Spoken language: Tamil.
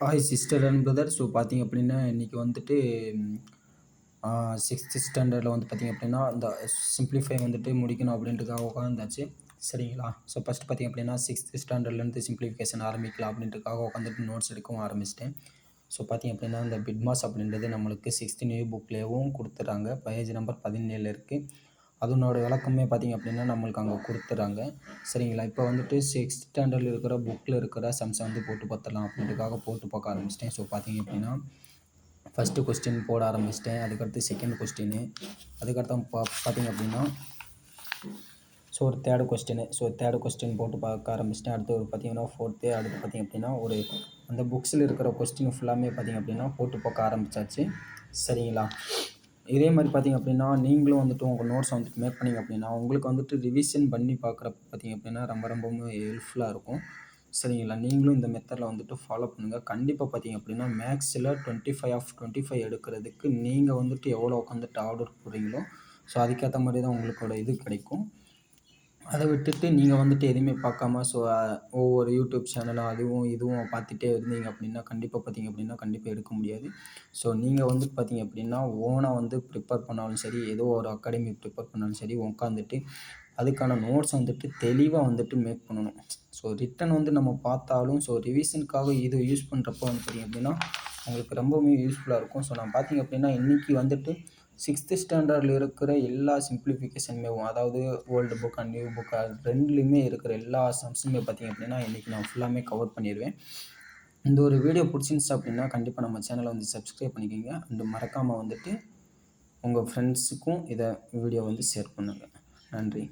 Hi sister and brother so பார்த்தீங்க அப்படின்னா இன்றைக்கி வந்துட்டு சிக்ஸ்த்து ஸ்டாண்டர்டில் வந்து பார்த்திங்க அப்படின்னா இந்த சிம்ப்ளிஃபை வந்துட்டு முடிக்கணும் அப்படின்றதுக்காக உட்காந்துச்சு சரிங்களா? ஸோ ஃபஸ்ட்டு பார்த்திங்க அப்படின்னா சிக்ஸ்த்து ஸ்டாண்டர்ட்லேருந்து சிம்ப்ளிஃபிகேஷன் ஆரம்பிக்கலாம் அப்படின்றதுக்காக உட்காந்துட்டு நோட்ஸ் எடுக்கவும் ஆரம்பிச்சிட்டேன். ஸோ பார்த்திங்க அப்படின்னா இந்த பிட்மாஸ் அப்படின்றது நம்மளுக்கு சிக்ஸ்த்து நியூ புக்லேயும் கொடுத்துட்றாங்க பேஜ் நம்பர் பதினேழு இருக்குது அதனோட விளக்கமே பார்த்திங்க அப்படின்னா நம்மளுக்கு அங்கே கொடுத்துட்றாங்க சரிங்களா? இப்போ வந்துட்டு சிக்ஸ்த் ஸ்டாண்டர்டில் இருக்கிற புக்கில் இருக்கிற சம்ஸை வந்து போட்டு பார்த்துடலாம் அப்படின்றதுக்காக போட்டு பார்க்க ஆரம்பிச்சிட்டேன். ஸோ பார்த்திங்க அப்படின்னா ஃபஸ்ட்டு கொஸ்டின் போட ஆரம்பிச்சிட்டேன். அதுக்கடுத்து செகண்ட் கொஸ்டின் அதுக்கடுத்து பா பார்த்திங்க அப்படின்னா ஸோ ஒரு third question so third question போட்டு பார்க்க ஆரம்பிச்சிட்டேன். அடுத்து ஒரு பார்த்திங்கன்னா ஃபோர்த்து அடுத்து பார்த்திங்க அப்படின்னா ஒரு அந்த புக்ஸில் இருக்கிற கொஸ்டின் ஃபுல்லாமே பார்த்திங்க அப்படின்னா போட்டு பார்க்க ஆரம்பித்தாச்சு சரிங்களா? இதே மாதிரி பார்த்தீங்க அப்படின்னா நீங்களும் வந்துட்டு உங்கள் நோட்ஸை வந்துட்டு மேக் பண்ணிங்க அப்படின்னா உங்களுக்கு வந்துட்டு ரிவிஷன் பண்ணி பார்க்குறப்ப பார்த்தீங்க அப்படின்னா ரொம்ப ரொம்பவுமே ஹெல்ப்ஃபுல்லாக இருக்கும். சரிங்களா? நீங்களும் இந்த மெத்தடில் வந்துட்டு ஃபாலோ பண்ணுங்கள் கண்டிப்பாக பார்த்தீங்க அப்படின்னா மேக்ஸில் twenty five of twenty five எடுக்கிறதுக்கு நீங்கள் வந்துட்டு எவ்வளோ உட்காந்துட்டு ஆர்டர் போடுறீங்களோ ஸோ அதுக்கேற்ற மாதிரி தான் உங்களுக்கோட இது கிடைக்கும். அதை விட்டுட்டு நீங்கள் வந்துட்டு எதுவுமே பார்க்காம ஸோ ஒவ்வொரு யூடியூப் சேனலும் அதுவும் இதுவும் பார்த்துட்டே இருந்தீங்க அப்படின்னா கண்டிப்பாக பார்த்தீங்க அப்படின்னா கண்டிப்பாக எடுக்க முடியாது. ஸோ நீங்கள் வந்துட்டு பார்த்தீங்க அப்படின்னா ஓனாக வந்து ப்ரிப்பேர் பண்ணாலும் சரி ஏதோ ஒரு அகாடமி ப்ரிப்பேர் பண்ணாலும் சரி உட்காந்துட்டு அதுக்கான நோட்ஸ் வந்துட்டு தெளிவாக வந்துட்டு மேக் பண்ணணும். ஸோ ரிட்டன் வந்து நம்ம பார்த்தாலும் ஸோ ரிவிஷனுக்காக இது யூஸ் பண்ணுறப்போ வந்து பார்த்தீங்க அப்படின்னா உங்களுக்கு ரொம்பவுமே யூஸ்ஃபுல்லாக இருக்கும். ஸோ நான் பார்த்தீங்க அப்படின்னா இன்றைக்கி வந்துட்டு சிக்ஸ்த்து ஸ்டாண்டர்டில் இருக்கிற எல்லா சிம்பிளிஃபிகேஷனுமே அதாவது old book and new book ரெண்டுலேயுமே இருக்கிற எல்லா சம்ஸுமே பார்த்திங்க அப்படின்னா இன்றைக்கி நான் ஃபுல்லாமே கவர் பண்ணிடுவேன் இந்த ஒரு வீடியோ பிடிச்சிருந்துச்சு அப்படின்னா கண்டிப்பாக நம்ம சேனலை வந்து சப்ஸ்கிரைப் பண்ணிக்கோங்க. அண்டு மறக்காமல் வந்துட்டு உங்கள் ஃப்ரெண்ட்ஸுக்கும் இதை வீடியோ வந்து ஷேர் பண்ணுங்கள் நன்றி.